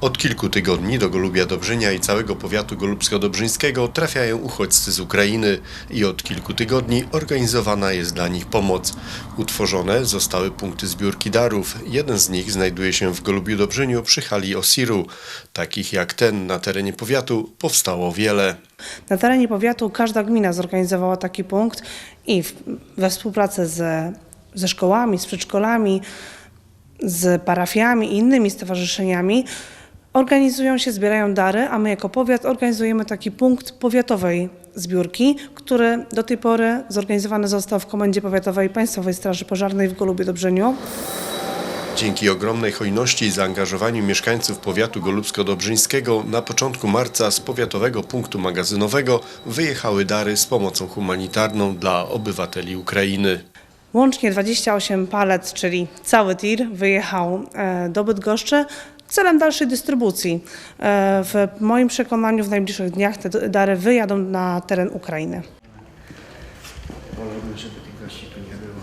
Od kilku tygodni do Golubia Dobrzynia i całego powiatu golubsko-dobrzyńskiego trafiają uchodźcy z Ukrainy i od kilku tygodni organizowana jest dla nich pomoc. Utworzone zostały punkty zbiórki darów. Jeden z nich znajduje się w Golubiu Dobrzyniu przy hali Osiru. Takich jak ten na terenie powiatu powstało wiele. Na terenie powiatu każda gmina zorganizowała taki punkt i we współpracy ze, ze szkołami, z przedszkolami, z parafiami i innymi stowarzyszeniami organizują się, zbierają dary, a my jako powiat organizujemy taki punkt powiatowej zbiórki, który do tej pory zorganizowany został w Komendzie Powiatowej Państwowej Straży Pożarnej w Golubiu Dobrzyniu. Dzięki ogromnej hojności i zaangażowaniu mieszkańców powiatu golubsko-dobrzyńskiego na początku marca z powiatowego punktu magazynowego wyjechały dary z pomocą humanitarną dla obywateli Ukrainy. Łącznie 28 palet, czyli cały tir, wyjechał e, do Bydgoszczy celem dalszej dystrybucji. E, W moim przekonaniu w najbliższych dniach te dary wyjadą na teren Ukrainy. Wolałbym, żeby tych gości tu nie było.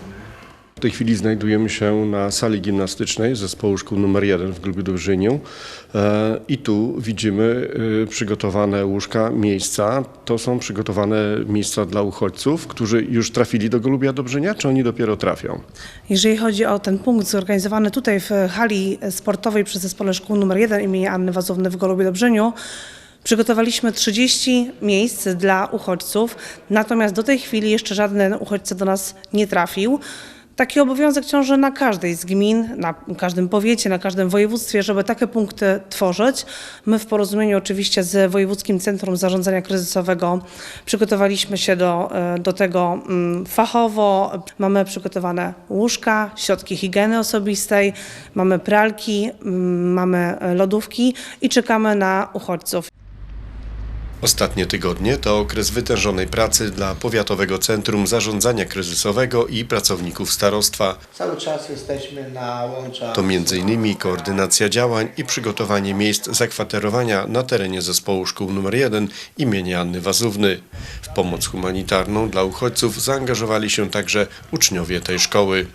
W tej chwili znajdujemy się na sali gimnastycznej zespołu szkół nr 1 w Glubiu Dobrzyniu E, i tu widzimy e, przygotowane łóżka, miejsca. To są przygotowane miejsca dla uchodźców, którzy już trafili do Golubia Dobrzynia, czy oni dopiero trafią? Jeżeli chodzi o ten punkt zorganizowany tutaj w hali sportowej przez Zespole Szkół nr 1 imienia Anny Wazowny w Golubie Dobrzyniu, przygotowaliśmy 30 miejsc dla uchodźców, natomiast do tej chwili jeszcze żaden uchodźca do nas nie trafił. Taki obowiązek ciąży na każdej z gmin, na każdym powiecie, na każdym województwie, żeby takie punkty tworzyć. My w porozumieniu oczywiście z Wojewódzkim Centrum Zarządzania Kryzysowego przygotowaliśmy się do, e, do tego mm, fachowo. Mamy przygotowane łóżka, środki higieny osobistej, mamy pralki, mm, mamy lodówki i czekamy na uchodźców. Ostatnie tygodnie to okres wytężonej pracy dla Powiatowego Centrum Zarządzania Kryzysowego i pracowników starostwa. Cały czas jesteśmy na łączach. To m.in. koordynacja działań i przygotowanie miejsc zakwaterowania na terenie zespołu szkół nr 1 imienia Anny Wazówny. W pomoc humanitarną dla uchodźców zaangażowali się także uczniowie tej szkoły.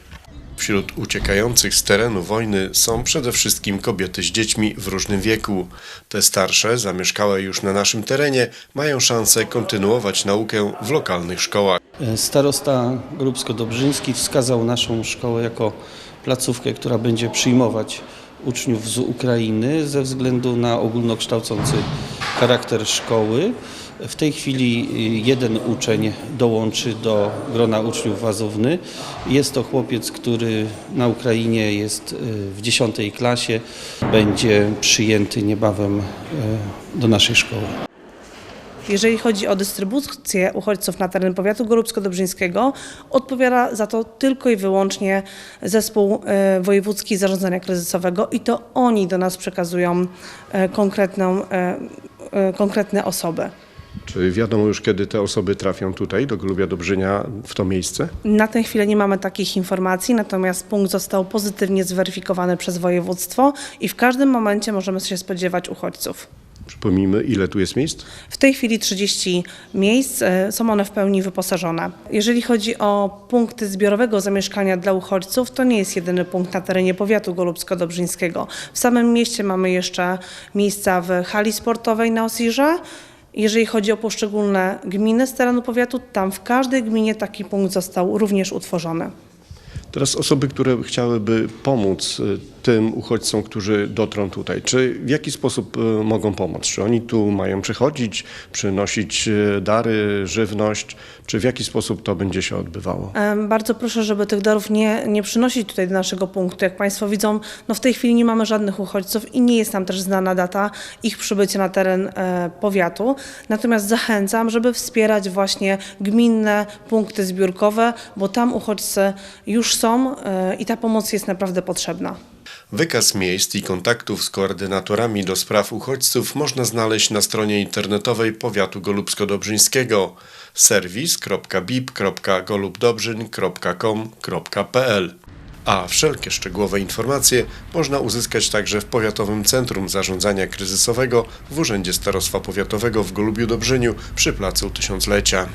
Wśród uciekających z terenu wojny są przede wszystkim kobiety z dziećmi w różnym wieku. Te starsze, zamieszkałe już na naszym terenie, mają szansę kontynuować naukę w lokalnych szkołach. Starosta Grubsko-Dobrzyński wskazał naszą szkołę jako placówkę, która będzie przyjmować uczniów z Ukrainy ze względu na ogólnokształcący charakter szkoły. W tej chwili y, jeden uczeń dołączy do grona uczniów Wazówny. Jest to chłopiec, który na Ukrainie jest y, w 10 klasie. Będzie przyjęty niebawem y, do naszej szkoły. Jeżeli chodzi o dystrybucję uchodźców na teren powiatu golubsko-dobrzyńskiego, odpowiada za to tylko i wyłącznie zespół wojewódzki zarządzania kryzysowego i to oni do nas przekazują konkretną, konkretne osoby. Czy wiadomo już, kiedy te osoby trafią tutaj, do Golubia Dobrzynia, w to miejsce? Na tę chwilę nie mamy takich informacji, natomiast punkt został pozytywnie zweryfikowany przez województwo i w każdym momencie możemy się spodziewać uchodźców. Przypomnijmy, ile tu jest miejsc? W tej chwili 30 miejsc, e, są one w pełni wyposażone. Jeżeli chodzi o punkty zbiorowego zamieszkania dla uchodźców, to nie jest jedyny punkt na terenie powiatu golubsko-dobrzyńskiego. W samym mieście mamy jeszcze miejsca w hali sportowej na Osirze. Jeżeli chodzi o poszczególne gminy z terenu powiatu, tam w każdej gminie taki punkt został również utworzony. Teraz osoby, które chciałyby pomóc y, tym uchodźcom, którzy dotrą tutaj, czy w jaki sposób y, mogą pomóc? Czy oni tu mają przychodzić, przynosić y, dary, żywność, czy w jaki sposób to będzie się odbywało? Bardzo proszę, żeby tych darów nie, nie przynosić tutaj do naszego punktu. Jak Państwo widzą, no w tej chwili nie mamy żadnych uchodźców i nie jest nam też znana data ich przybycia na teren e, powiatu. Natomiast zachęcam, żeby wspierać właśnie gminne punkty zbiórkowe, bo tam uchodźcy już są e, i ta pomoc jest naprawdę potrzebna. Wykaz miejsc i kontaktów z koordynatorami do spraw uchodźców można znaleźć na stronie internetowej powiatu golubsko-dobrzyńskiego serwis.bib.golubdobrzyn.com.pl A wszelkie szczegółowe informacje można uzyskać także w Powiatowym Centrum Zarządzania Kryzysowego w Urzędzie Starostwa Powiatowego w Golubiu Dobrzyniu przy Placu Tysiąclecia.